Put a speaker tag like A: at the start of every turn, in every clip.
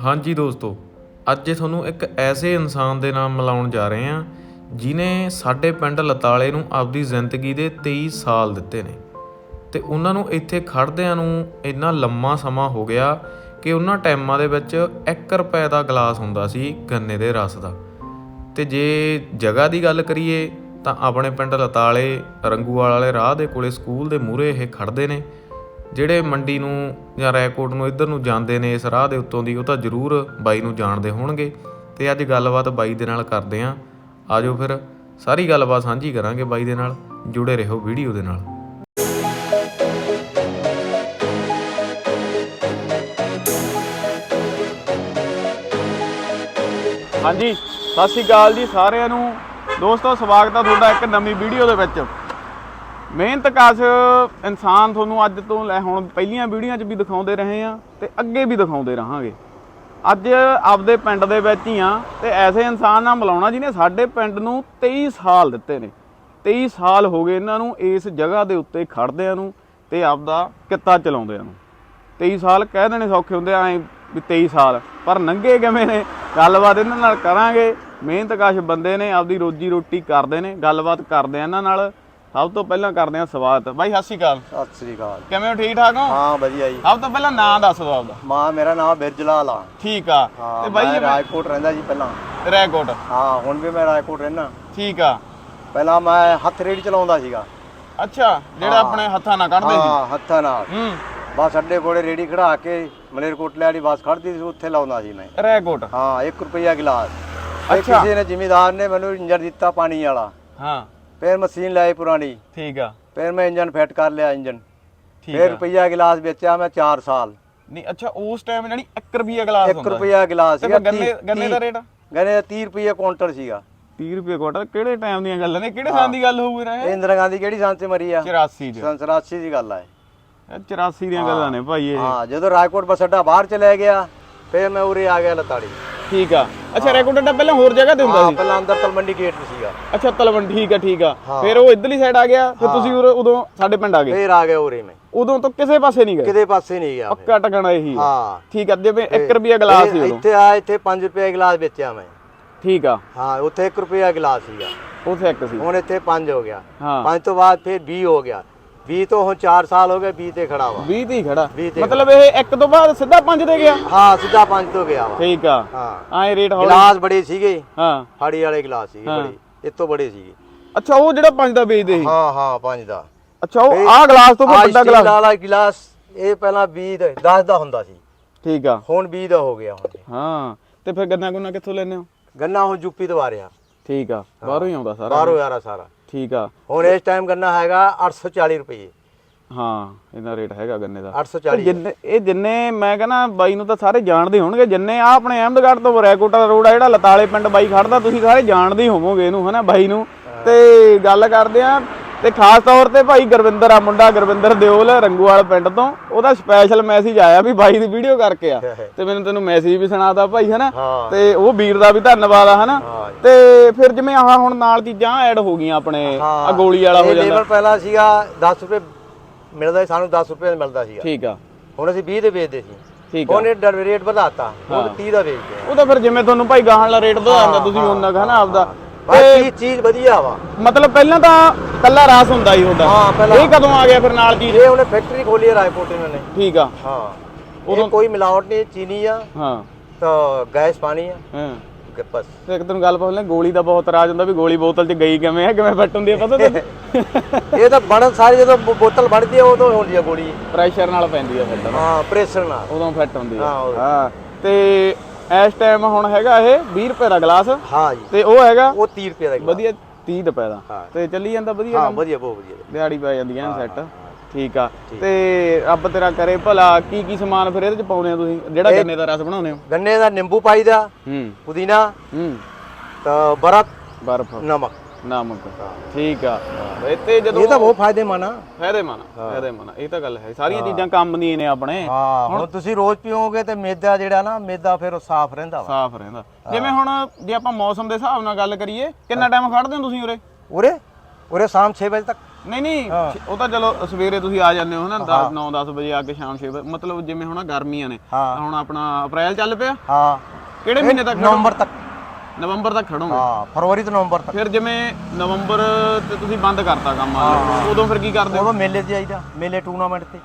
A: ਹਾਂਜੀ ਦੋਸਤੋ, ਅੱਜ ਤੁਹਾਨੂੰ ਇੱਕ ਐਸੇ ਇਨਸਾਨ ਦੇ ਨਾਲ ਮਿਲਾਉਣ ਜਾ ਰਹੇ ਹਾਂ ਜਿਨੇ ਸਾਡੇ ਪਿੰਡ ਲਤਾਲੇ ਨੂੰ ਆਪਦੀ ਜ਼ਿੰਦਗੀ ਦੇ 23 ਸਾਲ ਦਿੱਤੇ ਨੇ। ਤੇ ਉਹਨਾਂ ਨੂੰ ਇੱਥੇ ਖੜਦਿਆਂ ਨੂੰ ਇੰਨਾ ਲੰਮਾ ਸਮਾਂ ਹੋ ਗਿਆ ਕਿ ਉਹਨਾਂ ਟਾਈਮਾਂ ਦੇ ਵਿੱਚ 1 ਰੁਪਏ ਦਾ ਗਲਾਸ ਹੁੰਦਾ ਸੀ ਗੰਨੇ ਦੇ ਰਸ ਦਾ। ਤੇ ਜੇ ਜਗ੍ਹਾ ਦੀ ਗੱਲ ਕਰੀਏ, ਤਾਂ ਆਪਣੇ ਪਿੰਡ ਲਤਾਲੇ, ਰੰਗੂਵਾਲ ਵਾਲੇ ਰਾਹ ਦੇ ਕੋਲੇ ਸਕੂਲ ਦੇ ਮੂਹਰੇ ਇਹ ਖੜਦੇ ਨੇ। ਜਿਹੜੇ ਮੰਡੀ ਨੂੰ ਜਾਂ ਰੈਕੋਟ ਨੂੰ ਇੱਧਰ ਨੂੰ ਜਾਂਦੇ ਨੇ ਇਸ ਰਾਹ ਦੇ ਉੱਤੋਂ ਦੀ, ਉਹ ਤਾਂ ਜ਼ਰੂਰ ਬਾਈ ਨੂੰ ਜਾਣਦੇ ਹੋਣਗੇ। ਤੇ ਅੱਜ ਗੱਲਬਾਤ ਬਾਈ ਦੇ ਨਾਲ ਕਰਦੇ ਆਂ। ਆਜੋ ਫਿਰ, ਸਾਰੀ ਗੱਲਬਾਤ ਸਾਂਝੀ ਕਰਾਂਗੇ ਬਾਈ ਦੇ ਨਾਲ। ਜੁੜੇ ਰਹੋ ਵੀਡੀਓ ਦੇ ਨਾਲ।
B: ਹਾਂਜੀ, ਸਤਿ ਸ਼੍ਰੀ ਅਕਾਲ ਜੀ ਸਾਰਿਆਂ ਨੂੰ। ਦੋਸਤੋ, ਸਵਾਗਤ ਹੈ ਤੁਹਾਡਾ ਇੱਕ ਨਵੀਂ ਵੀਡੀਓ ਦੇ ਵਿੱਚ। ਮਿਹਨਤ ਕਸ਼ ਇਨਸਾਨ ਤੁਹਾਨੂੰ ਅੱਜ ਤੋਂ ਲੈ ਹੁਣ ਪਹਿਲੀਆਂ ਵੀਡੀਓਆਂ 'ਚ ਵੀ ਦਿਖਾਉਂਦੇ ਰਹੇ ਆ ਤੇ ਅੱਗੇ ਵੀ ਦਿਖਾਉਂਦੇ ਰਹਾਂਗੇ। ਅੱਜ ਆਪਦੇ ਪਿੰਡ ਦੇ ਵਿੱਚ ਹੀ ਆ ਤੇ ਐਸੇ ਇਨਸਾਨ ਨਾਲ ਮਿਲਾਉਣਾ ਜਿਹਨੇ ਸਾਡੇ ਪਿੰਡ ਨੂੰ 23 ਸਾਲ ਦਿੱਤੇ ਨੇ। 23 ਸਾਲ ਹੋ ਗਏ ਇਹਨਾਂ ਨੂੰ ਇਸ ਜਗ੍ਹਾ ਦੇ ਉੱਤੇ ਖੜਦਿਆਂ ਨੂੰ ਤੇ ਆਪਦਾ ਕਿੱਤਾ ਚਲਾਉਂਦਿਆਂ ਨੂੰ। 23 ਸਾਲ ਕਹਿ ਦੇਣੇ ਸੌਖੇ ਹੁੰਦੇ ਐ ਵੀ 23 ਸਾਲ, ਪਰ ਨੰਗੇ ਕਿਵੇਂ ਨੇ? ਗੱਲਬਾਤ ਇਹਨਾਂ ਨਾਲ ਕਰਾਂਗੇ। ਮਿਹਨਤਕਸ਼ ਬੰਦੇ ਨੇ ਆਪਦੀ ਰੋਜੀ ਰੋਟੀ ਕਰਦੇ ਨੇ, ਗੱਲਬਾਤ ਕਰਦੇ ਆ ਇਹਨਾਂ ਨਾਲ। ਸਭ ਤੋਂ ਪਹਿਲਾਂ ਕਰਦੇ ਆ ਸਵਾਗਤ। ਬਾਈ ਸਤਿ ਸ਼੍ਰੀ ਅਕਾਲ।
C: ਸਤਿ ਸ੍ਰੀ ਅਕਾਲ।
B: ਕਿਵੇਂ ਹੋ? ਠੀਕ ਠਾਕ ਹੋ?
C: ਹਾਂ ਵਧੀਆ ਜੀ।
B: ਸਭ ਤੋਂ ਪਹਿਲਾਂ ਨਾਂ ਦੱਸ ਦਿਓ ਆਪਦਾ।
C: ਮਾਂ ਮੇਰਾ ਨਾਮ ਬਿਰਜਲਾਲ ਆ।
B: ਠੀਕ ਆ। ਤੇ
C: ਮੈਂ
B: ਬਾਈ
C: ਰਾਏਕੋਟ ਰਹਿੰਦਾ ਜੀ ਪਹਿਲਾਂ।
B: ਰੈਕੋਟ
C: ਹਾਂ ਹੁਣ ਵੀ ਮੈਂ ਰਾਏਕੋਟ ਰਹਿਣਾ
B: ਠੀਕ ਆ।
C: ਪਹਿਲਾਂ ਮੈਂ ਹੱਥ ਰੇੜੀ ਚਲਾਉਂਦਾ ਸੀਗਾ।
B: ਅੱਛਾ ਜਿਹੜਾ ਆਪਣੇ ਹੱਥਾਂ ਨਾਲ ਕੱਢਦੇ
C: ਹਾਂ ਹੱਥਾਂ ਨਾਲ।
B: ਸੀ ਹੂੰ।
C: ਬਸ ਅੱਡੇ ਕੋਲੇ ਰੇੜੀ ਖੜਾ ਕੇ ਮਲੇਰਕੋਟਲੇ ਵਾਲੀ ਬੱਸ ਖੜਦੀ ਸੀ ਉੱਥੇ ਲਾਉਂਦਾ ਸੀ ਮੈਂ।
B: ਰੈਕੋਟ
C: ਹਾਂ 1 ਰੁਪਿਆ ਗਿਲਾਸ।
B: ਅੱਛਾ।
C: ਕਿਸੇ ਨੇ ਜ਼ਿਮੀਦਾਰ ਨੇ ਮੈਨੂੰ ਇੰਜਨ ਦਿੱਤਾ ਪਾਣੀ ਵਾਲਾ।
B: ਹਾਂ।
C: ਫਿਰ ਮਸ਼ੀਨ ਲਾਈ ਪੁਰਾਣੀ।
B: ਠੀਕ ਆ।
C: ਫਿਰ ਮੈਂ ਇੰਜਨ ਫਿੱਟ ਕਰ ਲਿਆ ਇੰਜਨ।
B: ਠੀਕ
C: ਫਿਰ
B: ਆ।
C: ਰੁਪਿਆ ਗਿਲਾਸ ਵੇਚਿਆ ਮੈਂ 4 ਸਾਲ।
B: ਨਹੀਂ ਅੱਛਾ ਉਸ ਟਾਈਮ ਜਾਨੀ 1 ਰੁਪਿਆ ਗਲਾਸ
C: 1
B: ਹੁੰਦਾ ਸੀ।
C: ਰੁਪਿਆ ਗਿਲਾਸ
B: ਤੇ
C: ਸੀਗਾ
B: ਗੰਨੇ
C: ਤੀਹ-
B: ਗੰਨੇ ਦਾ ਰੇਟ
C: ਗੰਨੇ ਦਾ 30 ਰੁਪਏ ਕੁਇੰਟਲ ਸੀਗਾ।
B: 30 ਰੁਪਏ ਕੁਆਟਰ ਕਿਹੜੇ ਟਾਈਮ ਦੀਆਂ ਗੱਲਾਂ ਨੇ? ਕਿਹੜੇ ਸਾਲ ਦੀ ਗੱਲ ਹੋਊਗੀ ਨਾ
C: ਇਹ?
B: ਇਹ
C: ਇੰਦਰਾ ਗਾਂਧੀ ਕਿਹੜੀ ਸੰਨ 'ਚ ਮਰੀ ਆ?
B: 84 ਚ।
C: ਸੰਨ 84 ਦੀ ਗੱਲ ਆ ਇਹ।
B: ਇਹ 84 ਦੀਆਂ ਗੱਲਾਂ ਨੇ ਭਾਈ ਇਹ।
C: ਹਾਂ ਜਦੋਂ ਰਾਜਕੋਟ ਬੱਸ ਅੱਡਾ ਬਾਹਰ ਚਲੇ ਗਿਆ ਫਿਰ ਮੈਂ ਉਰੇ ਆ ਗਿਆ ਲਤਾੜੀ।
B: ਠੀਕ ਆ। ਅੱਛਾ ਰੈਕੋਰਡ ਅੱਡਾ ਪਹਿਲਾਂ ਹੋਰ ਜਗ੍ਹਾ ਤੇ ਹੁੰਦਾ
C: ਹਾਂ
B: ਸੀ?
C: ਪਹਿਲਾਂ ਅੰਦਰ ਤਲਮੰਡੀ ਗੇਟ ਤੇ ਸੀਗਾ।
B: ਅੱਛਾ ਤਲਵੰਡੀ ਠੀਕ ਆ ਠੀਕ ਆ।
C: ਹਾਂ।
B: ਫਿਰ ਉਹ ਇਧਰਲੀ ਸਾਈਡ ਆ ਗਿਆ ਫਿਰ ਤੁਸੀਂ ਉਰੇ- ਉਦੋਂ ਸਾਡੇ ਪਿੰਡ ਆ ਗਏ?
C: ਫਿਰ ਆ ਗਿਆ ਉਰੇ ਮੈਂ।
B: ਉਦੋਂ ਤੋਂ ਕਿਸੇ ਪਾਸੇ ਨਹੀਂ ਗਏ?
C: ਕਿਤੇ ਪਾਸੇ ਨਹੀਂ ਗਿਆ।
B: ਪੱਕਾ ਟਕਣਾ ਇਹੀ ਆ।
C: ਹਾਂ।
B: ਠੀਕ ਆ ਜਿਵੇਂ 1 ਰੁਪਿਆ ਗਲਾਸ ਸੀ ਉਦੋਂ।
C: ਇੱਥੇ ਆ ਇੱਥੇ 5 ਰੁਪਏ ਗਲਾਸ ਵੇਚਿਆ ਮੈਂ।
B: ਠੀਕ ਆ।
C: ਹਾਂ ਉੱਥੇ 1 ਰੁਪਿਆ ਗਲਾਸ ਸੀਗਾ।
B: ਉਥੇ ਇੱਕ ਸੀ।
C: ਹੁਣ ਇੱਥੇ 5 ਹੋ ਗਿਆ।
B: ਹਾਂ।
C: 5 ਤੋਂ ਬਾਅਦ ਫਿਰ 20 ਹੋ ਗਿਆ। 20 ਤੋਂ ਹੁਣ 4 ਸਾਲ ਹੋ ਗਏ 20 ਤੇ ਖੜਾ ਵਾ।
B: 20 ਤੇ ਹੀ ਖੜਾ।
C: ਵੀਹ ਤੇ
B: ਮਤਲਬ ਇਹ ਇੱਕ ਤੋਂ ਬਾਅਦ ਸਿੱਧਾ 5 ਤੇ ਗਿਆ?
C: ਹਾਂ ਸਿੱਧਾ 5 ਤੋਂ ਗਿਆ ਵਾ।
B: ਠੀਕ ਆ।
C: ਹਾਂ।
B: ਐ ਰੇਟ ਹੌਲੀ
C: ਗਲਾਸ ਬੜੇ ਸੀਗੇ।
B: ਹਾਂ।
C: ਹਾੜੀ ਵਾਲੇ ਗਲਾਸ ਸੀਗੇ
B: ਹਾਂ।
C: ਬੜੇ। ਤੋਂ ਬੜੇ ਸੀਗੇ।
B: ਅੱਛਾ ਉਹ ਜਿਹੜਾ 5 ਦਾ ਵੇਚਦੇ ਸੀ?
C: ਹਾਂ ਹਾਂ 5 ਦਾ।
B: ਅੱਛਾ ਉਹ ਆਹ ਗਲਾਸ ਤੋਂ
C: ਆਹ
B: ਵੱਡਾ
C: ਸਟੀਲ
B: ਗਲਾਸ?
C: ਵਾਲਾ ਗਿਲਾਸ ਇਹ ਪਹਿਲਾਂ 20 ਦਾ 10 ਦਾ ਹੁੰਦਾ ਸੀ।
B: ਠੀਕ ਆ।
C: ਹੁਣ 20 ਦਾ ਹੋ ਗਿਆ ਹੁਣ। ਇਹ।
B: ਹਾਂ। ਤੇ ਫਿਰ ਗੰਨਾ ਗੁੰਨਾ ਕਿੱਥੋਂ ਲੈਨੇ ਹੋ?
C: ਗੰਨਾ ਹੁਣ ਯੂਪੀ ਤੋਂ ਆ ਰਿਹਾ।
B: ਠੀਕ ਆ। ਬਾਹਰੋਂ ਹੀ ਆਉਂਦਾ ਸਾਰਾ।
C: ਬਾਹਰੋਂ ਆ ਰਿਹਾ ਸਾਰਾ।
B: ਠੀਕ ਆ।
C: ਹੁਣ ਇਸ ਟਾਈਮ ਗੰਨਾ ਹੈਗਾ 840 ਰੁਪਏ।
B: ਹਾਂ ਇਹਦਾ ਰੇਟ ਹੈਗਾ ਗੰਨੇ ਦਾ।
C: 840
B: ਜਿੰਨੇ ਇਹ ਜਿੰਨੇ ਮੈਂ ਕਹਿੰਦਾ ਬਾਈ ਨੂੰ ਤਾਂ ਸਾਰੇ ਜਾਣਦੇ ਹੋਣਗੇ ਜਿੰਨੇ ਆ ਆਪਣੇ ਅਹਿਮਦਗੜ੍ਹ ਤੋਂ ਰੈਕੋਟਾ ਰੋਡ ਆ ਜਿਹੜਾ ਲਤਾਲੇ ਪਿੰਡ ਬਾਈ ਖੜਦਾ ਤੁਸੀਂ ਸਾਰੇ ਜਾਣਦੇ ਹੀ ਹੋਵੋਗੇ ਇਹਨੂੰ ਹਨਾ ਬਾਈ ਨੂੰ? ਤੇ ਗੱਲ ਕਰਦੇ ਆ ਤੇ ਖਾਸ ਤੌਰ ਤੇ ਭਾਈ ਗੁਰਵਿੰਦਰ ਆ ਮੁੰਡਾ ਗੁਰਵਿੰਦਰ ਦਿਓਲ ਰੰਗੂਵਾਲ ਪਿੰਡ ਤੋਂ। ਉਹਦਾ ਸਪੈਸ਼ਲ ਮੈਸੇਜ ਆਇਆ ਵੀ ਬਾਈ ਦੀ ਵੀਡੀਓ ਕਰਕੇ ਆ। ਤੇ ਮੈਨੂੰ ਤੈਨੂੰ ਮੈਸੇਜ ਵੀ ਸੁਣਾਤਾ ਭਾਈ ਹਨਾ? ਤੇ ਉਹ ਵੀਰ ਦਾ ਵੀ ਧੰਨਵਾਦ ਆ ਹਨਾ। ਤੇ ਫਿਰ ਜਿਵੇਂ ਆਹ ਹੁਣ ਨਾਲ ਚੀਜ਼ਾਂ ਐਡ ਹੋ ਗਈਆਂ ਆਪਣੇ ਆ ਗੋਲੀ ਵਾਲਾ ਹੋ
C: ਇਹ
B: ਜਾਂਦਾ।
C: ਪਹਿਲਾਂ ਸੀਗਾ 10 ਰੁਪਏ ਮਿਲਦਾ ਸੀ ਸਾਨੂੰ 10 ਰੁਪਏ ਮਿਲਦਾ ਸੀਗਾ।
B: ਠੀਕ ਆ।
C: ਹੁਣ ਅਸੀਂ 20 ਦੇ ਵੇਚਦੇ ਸੀ।
B: ਠੀਕ ਆ।
C: ਉਹਨੇ ਡਰ ਰੇਟ ਵਧਾਤਾ। ਹੁਣ 30 ਦਾ ਵੇਚਦੇ ਆ
B: ਉਹ ਤਾਂ ਫਿਰ ਜਿਵੇਂ ਤੁਹਾਨੂੰ ਭਾਈ ਗਾਹਾਂ ਵਾਲਾ ਰੇਟ ਵਧਾ ਦਿੰਦਾ ਤੁਸੀਂ ਉਹਨਾਂ ਦਾ ਹਨਾ ਆਪਦਾ।
C: ਬਾਕੀ ਚੀਜ਼ ਵਧੀਆ ਵਾ।
B: ਮਤਲਬ ਪਹਿਲਾਂ ਤਾਂ ਕੱਲਾ ਰਾਸ ਹੁੰਦਾ
C: ਹਾਂ, ਪਹਿਲਾਂ-
B: ਇਹ ਕਦੋਂ ਆ ਗਿਆ ਫਿਰ ਨਾਲ ਚੀਜ਼
C: ਇਹ ਉਹਨੇ ਫੈਕਟਰੀ ਖੋਲੀ ਹੈ ਰਾਏਕੋਟ ਇਹਨਾਂ ਨੇ।
B: ਠੀਕ ਆ।
C: ਹਾਂ। ਉਦੋਂ ਕੋਈ ਮਿਲਾਵਟ ਨਹੀਂ ਚੀਨੀ ਆ।
B: ਹਾਂ।
C: ਤਾਂ ਗੈਸ ਪਾਣੀ ਆ।
B: ਹਾਂ।
C: ਬਸ।
B: ਤੇ ਇੱਕ ਤੈਨੂੰ ਗੱਲ ਪੁੱਛ ਗੋਲੀ ਦਾ ਬਹੁਤ ਰਾਜ ਹੁੰਦਾ ਵੀ ਗੋਲੀ ਬੋਤਲ 'ਚ ਗਈ ਕਿਵੇਂ ਹੈ ਕਿਵੇਂ ਫਿੱਟ ਹੁੰਦੀ ਹੈ ਪਤਾ ਤੈਨੂੰ?
C: ਇਹ ਤਾਂ ਬਣ ਸਾਰੀ ਜਦੋਂ ਬੋ- ਬੋਤਲ ਬਣਦੀ ਆ ਉਦੋਂ ਹੁੰਦੀ ਆ ਗੋਲੀ।
B: ਪ੍ਰੈਸ਼ਰ ਨਾਲ ਪੈਂਦੀ ਹੈ ਫਿੱਟ
C: ਹਾਂ ਪ੍ਰੈਸ਼ਰ ਨਾਲ।
B: ਉਦੋਂ ਫਿੱਟ ਹੁੰਦੀ ਹਾਂ,
C: ਉਦੋਂ।
B: ਹਾਂ। ਤੇ ਇਸ ਟਾਈਮ ਹੁਣ ਹੈਗਾ ਇਹ 20 ਰੁਪਏ ਦਾ ਗਲਾਸ।
C: ਹਾਂ ਜੀ।
B: ਤੇ ਉਹ ਹੈਗਾ
C: ਉਹ 30 ਰੁਪਏ ਦਾ ਗਿਲਾਸ।
B: ਵਧੀਆ 30 ਰੁਪਏ ਦਾ। ਤੇ ਚੱਲੀ ਜਾਂਦਾ ਵਧੀਆ
C: ਹਾਂ ਵਧੀਆ ਬਹੁਤ ਵਧੀਆ।
B: ਦਿਹਾੜੀ ਪੈ ਜਾਂਦੀ ਹੈ ਸੈੱਟ ਠੀਕ ਆ। ਤੇ ਰੱਬ ਤੇਰਾ ਕਰੇ ਭਲਾ। ਕੀ ਕੀ ਸਮਾਨ ਫਿਰ ਇਹਦੇ ਚ ਪਾਉਨੇ ਆ ਤੁਸੀਂ? ਜਿਹੜਾ ਗੰਨੇ ਦਾ ਰਸ ਬਣਾਉਨੇ ਹੋ?
C: ਗੰਨੇ ਦਾ ਨਿੰਬੂ ਪਾਈਦਾ
B: ਹੂੰ।
C: ਪੁਦੀਨਾ
B: ਹੂੰ।
C: ਤਾਂ ਬਰਫ
B: ਬਰਫ।
C: ਨਮਕ।
B: ਨਮਕ ਠੀਕ ਆ। ਇੱਥੇ ਜਦੋਂ
C: ਇਹ ਤਾਂ ਬਹੁਤ ਫਾਇਦੇਮੰਦ ਆ।
B: ਫਾਇਦੇਮੰਦ ਆ, ਫਾਇਦੇਮੰਦ ਆ, ਇਹ ਤਾਂ ਗੱਲ ਹੈ। ਸਾਰੀਆਂ ਚੀਜ਼ਾਂ ਕੰਮ ਦੀਆਂ ਨੇ ਆਪਣੇ।
C: ਹਾਂ ਹੁਣ ਤੁਸੀਂ ਰੋਜ਼ ਪੀਓਗੇ ਤੇ ਮੈਦਾ ਜਿਹੜਾ ਨਾ ਮੈਦਾ ਫਿਰ ਉਹ ਸਾਫ਼ ਰਹਿੰਦਾ ਵਾ।
B: ਸਾਫ਼ ਰਹਿੰਦਾ। ਜਿਵੇਂ ਹੁਣ ਜੇ ਆਪਾਂ ਮੌਸਮ ਦੇ ਹਿਸਾਬ ਨਾਲ ਗੱਲ ਕਰੀਏ ਕਿੰਨਾ ਟਾਈਮ ਖੜਦੇ ਹੋ ਤੁਸੀਂ ਉਰੇ?
C: ਉਰੇ? ਉਰੇ ਸ਼ਾਮ 6 ਵਜੇ ਤੱਕ।
B: ਨਹੀਂ ਨਹੀਂ।
C: ਹਾਂ।
B: ਉਹ ਤਾਂ ਚਲੋ ਸਵੇਰੇ ਤੁਸੀਂ ਆ ਜਾਂਦੇ ਹੋ ਨਾ 10 9 10 ਵਜੇ ਆ ਕੇ ਸ਼ਾਮ 6 ਵਜੇ। ਮਤਲਬ ਜਿਵੇਂ ਹੁਣ ਆਹ ਗਰਮੀਆਂ ਨੇ।
C: ਹਾਂ।
B: ਹੁਣ ਆਪਣਾ ਅਪ੍ਰੈਲ ਚੱਲ ਪਿਆ।
C: ਹਾਂ।
B: ਕਿਹੜੇ ਮਹੀਨੇ ਤੱਕ ਖੜੋ?
C: ਨਵੰਬਰ ਤੱਕ।
B: ਨਵੰਬਰ ਤੱਕ ਖੜੋਗੇ?
C: ਹਾਂ ਫਰਵਰੀ ਤੋਂ ਨਵੰਬਰ ਤੱਕ।
B: ਫਿਰ ਜਿਵੇਂ ਨਵੰਬਰ ਤੇ ਤੁਸੀਂ ਬੰਦ ਕਰਤਾ ਕੰਮ ਆ ਉਦੋਂ ਫਿਰ ਕੀ ਕਰਦੇ ਹੋ?
C: ਉਦੋਂ ਮੇਲੇ ਤੇ ਆਈਦਾ ਮੇਲੇ ਟੂਰਨਾਮੈਂਟ ਤੇ।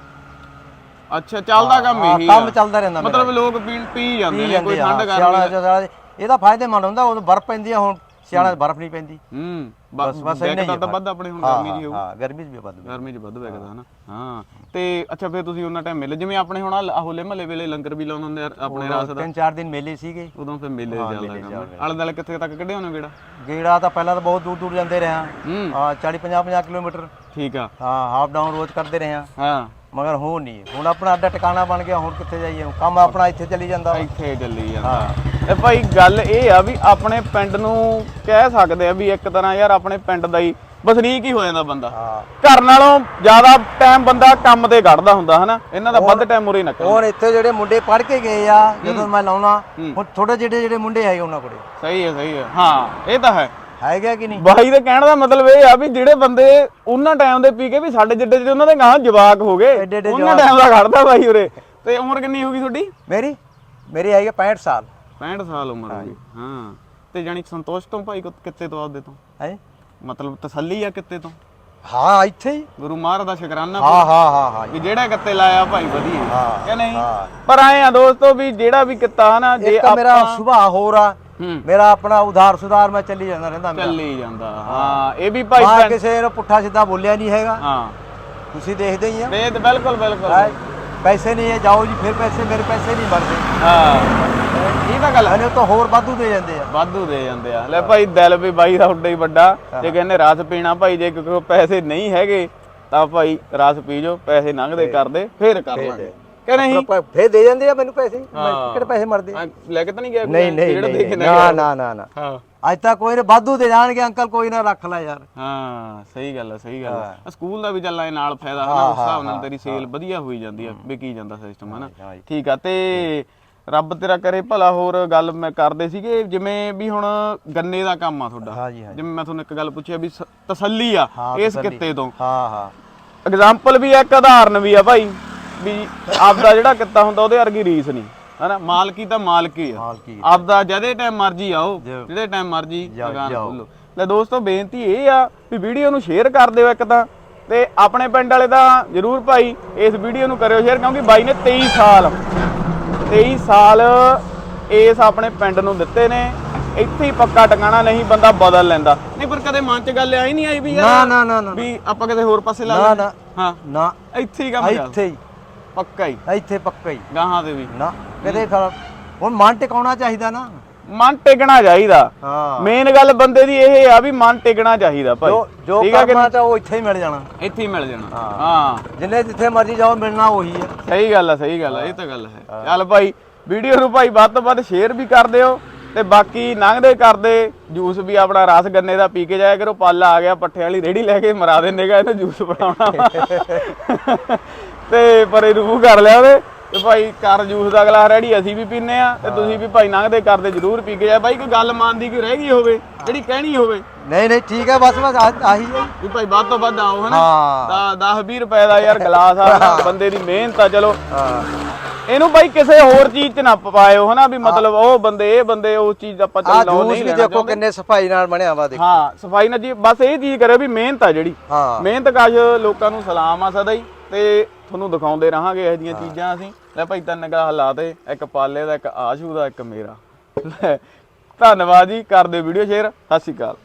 B: ਅੱਛਾ ਚੱਲਦਾ ਕੰਮ
C: ਹਾਂ,
B: ਇਹੀ
C: ਕੰਮ
B: ਆ
C: ਚੱਲਦਾ ਰਹਿੰਦਾ ਮੇਰਾ।
B: ਮਤਲਬ ਲੋਕ ਪੀ ਪੀ ਜਾਂਦੇ ਨੇ ਕੋਈ
C: ਜਾਂਦੇ
B: ਠੰਡ
C: ਸਿਆਲਾਂ ਸਿਆਲਾਂ ਚ ਇਹਦਾ ਫਾਇਦੇਮੰਦ ਹੁੰਦਾ ਉਦੋਂ ਬਰਫ਼ ਪੈਂਦੀ ਆ ਹੁਣ ਸਿਆਲਾਂ 'ਚ ਬਰਫ਼ ਨਹੀਂ ਪੈਂਦੀ।
B: ਹੂੰ।
C: ਬਸ
B: ਬਸ
C: ਇੰਨਾ ਹੀ
B: ਤਾਂ ਵੱਧ ਆਪਣੇ ਹੁਣ
C: ਹਾਂ,
B: ਗਰਮੀ ਜੀ ਹੋਊ।
C: ਹਾਂ ਗਰਮੀ 'ਚ ਵੀ ਵੱਧ
B: ਗਰਮੀ 'ਚ ਵੱਧ ਵਗਦਾ ਹਨਾ। ਹਾਂ ਤੇ ਅੱਛਾ ਫਿਰ ਤੁਸੀਂ ਉਹਨਾਂ ਟਾਈਮ ਮਿਲੇ। ਜਿਵੇਂ ਆਪਣੇ ਹੁਣ ਆਹ ਹੋਲੇ ਮਹੱਲੇ ਵੇਲੇ ਲੰਗਰ ਵੀ ਲਾਉਂਦੇ ਹੁੰਦੇ ਆ ਆਪਣੇ ਰਾਸ ਦਾ।
C: ਤਿੰਨ ਚਾਰ ਦਿਨ ਮੇਲੇ ਸੀਗੇ।
B: ਉਦੋਂ ਫਿਰ ਮੇਲੇ ਚੱਲਦਾ ਕੰਮ। ਆਲੇ ਦੁਆਲੇ ਕਿੱਥੇ ਤੱਕ ਕੱਢੇ ਹੋਣੇ ਗੇੜਾ?
C: ਗੇੜਾ ਤਾਂ ਪਹਿਲਾਂ ਤਾਂ ਬਹੁਤ ਦੂਰ ਦੂਰ ਜਾਂਦੇ ਰਹੇ ਹਾਂ।
B: ਹੂੰ।
C: ਹਾਂ 40 50 50 ਕਿਲੋਮੀਟਰ।
B: ਠੀਕ ਆ।
C: ਹਾਂ ਹਾਫ ਡਾਊਨ ਰੋਜ਼ ਕਰਦੇ ਰਹੇ ਹਾਂ।
B: ਹਾਂ।
C: ਮਗਰ ਹੁਣ ਨਹੀਂ। ਹੁਣ ਆਪਣਾ ਅੱਡਾ ਟਿਕਾਣਾ ਬਣ ਗਿਆ ਹੁਣ ਕਿੱਥੇ ਜਾਈਏ? ਕੰਮ ਆਪਣਾ ਇੱਥੇ ਚੱਲੀ ਜਾਂਦਾ।
B: ਇੱਥੇ ਚੱਲੀ ਜਾਂਦਾ। ਇਹ ਭਾਈ ਗੱਲ ਇਹ ਆ ਵੀ ਆਪਣੇ ਪਿੰਡ ਨੂੰ ਕਹਿ ਸਕਦੇ ਆ ਵੀ ਇੱਕ ਤਰ੍ਹਾਂ ਯਾਰ ਆਪਣੇ ਪਿੰਡ ਦਾ ਹੀ ਵਸਨੀਕ ਹੀ ਹੋ ਜਾਂਦਾ ਬੰਦਾ। ਘਰ ਨਾਲੋਂ ਜ਼ਿਆਦਾ ਟਾਈਮ ਬੰਦਾ ਕੰਮ ਤੇ ਕੱਢਦਾ ਹੁੰਦਾ ਹਨਾ? ਇਹਨਾਂ ਦਾ ਵੱਧ ਟਾਈਮ ਉਰੇ ਨਿਕਲ
C: ਹੁਣ ਇੱਥੇ ਜਿਹੜੇ ਮੁੰਡੇ ਪੜ੍ਹ ਕੇ ਗਏ ਆ ਜਦੋਂ ਮੈਂ ਲਾਉਣਾ। ਹੁਣ ਥੋੜੇ ਜਿਹੜੇ ਜਿਹੜੇ ਮੁੰਡੇ ਹੈਗੇ ਉਹਨਾਂ ਕੋਲੇ।
B: ਸਹੀ ਹੈ ਸਹੀ ਹੈ। ਹਾਂ ਇਹ ਤਾਂ ਹੈ।
C: ਹੈਗਾ ਕਿ ਨਹੀਂ?
B: ਬਾਈ ਦੇ ਕਹਿਣ ਦਾ ਮਤਲਬ ਇਹ ਆ ਵੀ ਜਿਹੜੇ ਬੰਦੇ ਉਹਨਾਂ ਟਾਈਮ ਦੇ ਪੀ ਕੇ ਵੀ ਸਾਡੇ ਜਿੱਡੇ ਜਿਹੜੇ ਉਹਨਾਂ ਦੇ ਗਾਂ ਜਵਾਕ ਹੋ ਗਏ ਉਹਨਾਂ ਟਾਈਮ ਦਾ ਖੜਦਾ ਬਾਈ ਉਰੇ। ਤੇ ਉਮਰ ਕਿੰਨੀ ਹੋ ਗਈ ਤੁਹਾਡੀ?
C: ਮੇਰੀ? ਮੇਰੀ ਹੈਗੀ 65 ਸਾਲ।
B: 65 ਸਾਲ ਉਮਰ ਹੋ ਗਈ। ਹਾਂ। ਤੇ ਜਾਨੀ ਸੰਤੋਸ਼ ਤੋਂ ਭਾਈ ਕਿੱਤੇ ਤੋਂ ਆਪਦੇ ਤੋਂ?
C: ਹੈ?
B: ਮਤਲਬ ਤਸੱਲੀ ਆ ਕਿੱਤੇ ਤੋਂ?
C: ਹਾਂ ਇੱਥੇ ਹੀ।
B: ਗੁਰੂ ਮਹਾਰਾਜ ਦਾ ਸ਼ੁਕਰਾਨਾ
C: ਹਾਂ ਹਾਂ ਹਾਂ ਹਾਂ।
B: ਵੀ ਜਿਹੜਾ ਕਿੱਤੇ ਲਾਇਆ ਭਾਈ ਵਧੀਆ।
C: ਹਾਂ,
B: ਕਿ ਨਹੀਂ। ਪਰ ਆਏ ਆ ਦੋਸਤੋ ਵੀ ਜਿਹੜਾ ਵੀ ਕਿੱਤਾ ਹਨਾ ਜੇ
C: ਇੱਕ ਮੇਰਾ ਸੁਭਾਅ ਹੋਰ ਆ। ਮੇਰਾ ਆਪਣਾ ਉਧਾਰ ਸੁਧਾਰ ਮੈਂ ਚੱਲੀ ਜਾਂਦਾ ਰਹਿੰਦਾ ਮੇਰਾ।
B: ਚੱਲੀ ਜਾਂਦਾ। ਹਾਂ। ਇਹ ਵੀ ਭਾਈ
C: ਮੈਂ ਕਿਸੇ ਨੂੰ ਪੁੱਠਾ ਸਿੱਧਾ ਬੋਲਿਆ ਨਹੀਂ ਹੈਗਾ।
B: ਹਾਂ।
C: ਤੁਸੀਂ ਦੇਖਦੇ ਹੀ ਆ।
B: ਬਿਲਕੁਲ ਬਿਲਕੁਲ?
C: ਪੈਸੇ ਨਹੀਂ ਹੈ ਜਾਓ ਜੀ ਫਿਰ ਪੈਸੇ ਮੇਰੇ ਪੈਸੇ ਨਹੀਂ ਬਣਦੇ।
B: ਹਾਂ। ਇਹ ਤਾਂ ਗੱਲ ਹੈ
C: ਮੈਨੂੰ ਤਾਂ ਹੋਰ ਵਾਧੂ ਦੇ ਜਾਂਦੇ ਆ।
B: ਵਾਧੂ ਦੇ ਜਾਂਦੇ ਆ। ਲੈ ਭਾਈ ਦਿਲ ਵੀ ਬਾਈ ਦਾ ਉੱਡਾ ਹੀ ਵੱਡਾ। ਜੇ ਕਹਿੰਦੇ ਰਸ ਪੀਣਾ ਭਾਈ ਜੇ ਕੋਈ ਪੈਸੇ ਨਹੀਂ ਹੈਗੇ ਤਾਂ ਭਾਈ ਰਸ ਪੀ ਜਾਓ ਪੈਸੇ ਲੰਘਦੇ ਕਰਦੇ ਫੇਰ ਕਰ ਲਾਂਗੇ। ਕਿ ਨਹੀਂ?
C: ਫਿਰ ਦੇ ਜਾਂਦੇ ਆ ਮੈਨੂੰ ਪੈਸੇ?
B: ਹਾਂ।
C: ਕਿਹੜੇ ਪੈਸੇ ਮਰਦੇ
B: ਲੈ ਕੇ ਤਾਂ ਨਹੀਂ ਗਿਆ
C: ਨਹੀਂ ਨਹੀਂ
B: ਨਾ
C: ਨਾ। ਨਾ ਨਾ ਨਾ।
B: ਹਾਂ।
C: ਅੱਜ ਤੱਕ ਕੋਈ ਨੇ ਵਾਧੂ ਦੇ ਜਾਣਗੇ ਅੰਕਲ ਕੋਈ ਨਾ ਰੱਖ ਲੈ ਯਾਰ।
B: ਹਾਂ ਸਹੀ ਗੱਲ ਹੈ ਸਹੀ ਗੱਲ ਹੈ। ਸਕੂਲ ਦਾ ਵੀ ਚੱਲ ਇਹ ਨਾਲ ਫਾਇਦਾ। ਹੈ ਨਾ ਉਸ ਹਿਸਾਬ ਨਾਲ ਤੇਰੀ ਸੇਲ ਵਧੀਆ ਹੋਈ ਜਾਂਦੀ ਆ ਵਿਕੀ ਜਾਂਦਾ ਸਿਸਟਮ ਹੈ ਨਾ
C: ਹਾਂ ਜੀ।
B: ਠੀਕ ਆ ਤੇ ਰੱਬ ਤੇਰਾ ਕਰੇ ਭਲਾ ਹੋਰ ਗੱਲ ਮੈਂ ਕਰਦੇ ਸੀਗੇ ਜਿਵੇਂ ਵੀ ਹੁਣ ਗੰਨੇ ਦਾ ਕੰਮ ਆ ਤੁਹਾਡਾ। ਜਿਵੇਂ ਮੈਂ ਤੁਹਾਨੂੰ ਇੱਕ ਗੱਲ ਪੁੱਛਿਆ ਵੀ ਸ- ਤਸੱਲੀ ਆ
C: ਹਾਂ,
B: ਇਸ
C: ਤਸੱਲੀ।
B: ਕਿੱਤੇ ਤੋਂ
C: ਹਾਂ ਹਾਂ
B: ਐਗਜ਼ਾਮਪਲ ਵੀ ਆ ਇੱਕ ਉਦਾਹਰਨ ਵੀ ਆ ਭਾਈ ਵੀ ਆਪਦਾ ਜਿਹੜਾ ਕਿੱਤਾ ਹੁੰਦਾ ਉਹਦੇ ਵਰਗੀ ਰੀਸ ਨਹੀਂ ਹਨਾ ਮਾਲਕੀ ਤਾਂ ਮਾਲਕੀ ਆ
C: ਮਾਲਕੀ
B: ਆਪਦਾ ਜਦੇ ਟਾਈਮ ਮਰਜ਼ੀ ਆਓ
C: ਜਾਓ।
B: ਜਿਹੜੇ ਟਾਈਮ ਮਰਜ਼ੀ
C: ਜਾਓ,
B: ਦੁਕਾਨ
C: ਜਾਓ।
B: ਖੋਲੋ ਲੈ ਦੋਸਤੋ ਬੇਨਤੀ ਇਹ ਆ ਵੀ ਵੀਡੀਓ ਨੂੰ ਸ਼ੇਅਰ ਕਰ ਦਿਓ ਇੱਕ ਤਾਂ ਤੇ ਆਪਣੇ ਪਿੰਡ ਵਾਲੇ ਤਾਂ ਜਰੂਰ ਭਾਈ ਇਸ ਵੀਡੀਓ ਨੂੰ ਕਰਿਓ ਸ਼ੇਅਰ ਕਿਉਂਕਿ ਬਾਈ ਨੇ 23 ਸਾਲ 23 ਸਾਲ ਇਸ ਆਪਣੇ ਪਿੰਡ ਨੂੰ ਦਿੱਤੇ ਨੇ। ਇੱਥੇ ਹੀ ਪੱਕਾ ਟਿਕਾਣਾ ਨਹੀਂ ਬੰਦਾ ਬਦਲ ਲੈਂਦਾ। ਨਹੀਂ ਪਰ ਕਦੇ ਮਨ 'ਚ ਗੱਲ ਆਈ ਨਹੀਂ ਆਈ ਵੀ
C: ਨਾ
B: ਯਾਰ
C: ਨਾ ਨਾ ਨਾ
B: ਵੀ ਆਪਾਂ ਕਿਤੇ ਹੋਰ ਪਾਸੇ ਲਾ
C: ਨਾ
B: ਲੈਂਦੇ।
C: ਨਾ।
B: ਹਾਂ।
C: ਨਾ।
B: ਇੱਥੇ ਹੀ ਕੰਮ ਚੱਲ
C: ਇੱਥੇ ਹੀ।
B: ਪੱਕਾ ਹੀ।
C: ਇੱਥੇ ਪੱਕਾ ਹੀ।
B: ਗਾਹਾਂ ਦੇ ਵੀ।
C: ਨਾ ਕਦੇ ਖਰਾ ਹੁਣ ਮਨ ਟਿਕਾਉਣਾ ਚਾਹੀਦਾ ਨਾ।
B: ਮਨ ਟਿਕਣਾ ਚਾਹੀਦਾ।
C: ਹਾਂ।
B: ਮੇਨ ਗੱਲ ਬੰਦੇ ਦੀ ਇਹ ਆ ਵੀ ਮਨ ਟਿਕਣਾ ਚਾਹੀਦਾ ਭਾਈ।
C: ਜੋ ਜੋ ਕਰਨਾ ਤਾਂ ਉਹ ਇੱਥੇ ਹੀ ਮਿਲ ਜਾਣਾ।
B: ਇੱਥੇ ਹੀ ਮਿਲ ਜਾਣਾ। ਹਾਂ।
C: ਜਿੰਨੇ ਜਿੱਥੇ ਮਰਜ਼ੀ ਜਾਓ ਮਿਲਣਾ ਉਹੀ ਹੈ
B: ਸਹੀ ਗੱਲ ਆ ਸਹੀ ਗੱਲ ਆ ਇਹ ਤਾਂ ਗੱਲ ਹੈ। ਚੱਲ ਭਾਈ ਵੀਡੀਓ ਨੂੰ ਭਾਈ ਵੱਧ ਤੋਂ ਵੱਧ ਸ਼ੇਅਰ ਵੀ ਕਰ ਦਿਓ ਤੇ ਬਾਕੀ ਲੰਘਦੇ ਕਰਦੇ ਜੂਸ ਵੀ ਆਪਣਾ ਰਸ ਗੰਨੇ ਦਾ ਪੀ ਕੇ ਜਾਇਆ ਕਰੋ। ਪੱਲ ਆ ਗਿਆ ਪੱਠੇ ਵਾਲੀ ਰੇੜੀ ਲੈ ਕੇ ਮਰਾ ਦਿੰਦੇਗਾ ਇਹਨੂੰ ਜੂਸ ਬਣਾਉਣਾ। ਤੇ ਪਰੇ ਰੂ ਕਰ ਲਿਆ ਉਹਦੇ। ਤੇ ਭਾਈ ਕਰ ਜੂਸ ਦਾ ਅਗਲਾ ਰੈਡੀ ਅਸੀਂ ਵੀ ਪੀਨੇ ਆ ਤੇ ਤੁਸੀਂ ਵੀ ਭਾਈ ਲੰਘਦੇ ਕਰਦੇ ਜਰੂਰ ਪੀ ਕੇ ਜਾਇਆ ਭਾਈ ਕੋਈ ਗੱਲ ਮੰਨਦੀ ਕੋਈ ਰਹਿ ਗਈ ਹੋਵੇ ਜਿਹੜੀ ਕਹਿਣੀ ਹੋਵੇ।
C: ਨਹੀਂ ਨਹੀਂ ਠੀਕ ਹੈ ਬਸ ਬਸ ਆਹ- ਆਹੀ ਹੈ
B: ਵੀ ਭਾਈ ਵੱਧ ਤੋਂ ਵੱਧ ਆਓ ਹਨਾ?
C: ਹਾਂ।
B: ਤਾਂ 10 20 ਰੁਪਏ ਦਾ ਯਾਰ ਗਲਾਸ ਆ ਬੰਦੇ ਦੀ ਮਿਹਨਤ ਆ ਚਲੋ।
C: ਹਾਂ।
B: ਇਹਨੂੰ ਬਾਈ ਕਿਸੇ ਹੋਰ ਚੀਜ਼ 'ਚ ਨਾ ਪਾਇਓ ਹਨਾ? ਵੀ ਮਤਲਬ ਉਹ ਬੰਦੇ ਇਹ ਬੰਦੇ ਉਸ ਚੀਜ਼ ਦਾ ਆਪਾਂ
C: ਆ
B: ਚੱਲ ਲਾਓ
C: ਜੂਸ
B: ਨਹੀਂ
C: ਵੀ
B: ਲੈਣਾ
C: ਦੇਖੋ
B: ਚਾਹੁੰਦੇ।
C: ਕਿੰਨੇ ਸਫ਼ਾਈ ਨਾਲ ਬਣਿਆ ਵਾ ਦੇਖੋ।
B: ਹਾਂ ਸਫ਼ਾਈ ਨਾਲ ਜੀ ਬਸ ਇਹ ਚੀਜ਼ ਕਰਿਓ ਵੀ ਮਿਹਨਤ ਆ ਜਿਹੜੀ।
C: ਹਾਂ।
B: ਮਿਹਨਤ ਕਾਜ ਲੋਕਾਂ ਨੂੰ ਸਲਾਮ ਆ ਸਦਾ ਹੀ। ਤੇ ਤੁਹਾਨੂੰ ਦਿਖਾਉਂਦੇ ਰਹਾਂਗੇ ਇਹੋ ਜਿਹੀਆਂ ਚੀਜ਼ਾਂ ਅਸੀਂ। ਲੈ ਭਾਈ ਤਿੰਨ ਲਾ ਦੇ ਇੱਕ ਪਾਲੇ ਦਾ ਇੱਕ ਆਸ਼ੂ ਦਾ ਇੱਕ ਮੇਰਾ। ਧੰਨਵਾਦ ਜੀ ਕਰਦੇ ਵੀਡੀਓ ਸ਼ੇਅਰ। ਸਤਿ ਸ਼੍ਰੀ ਅਕਾਲ।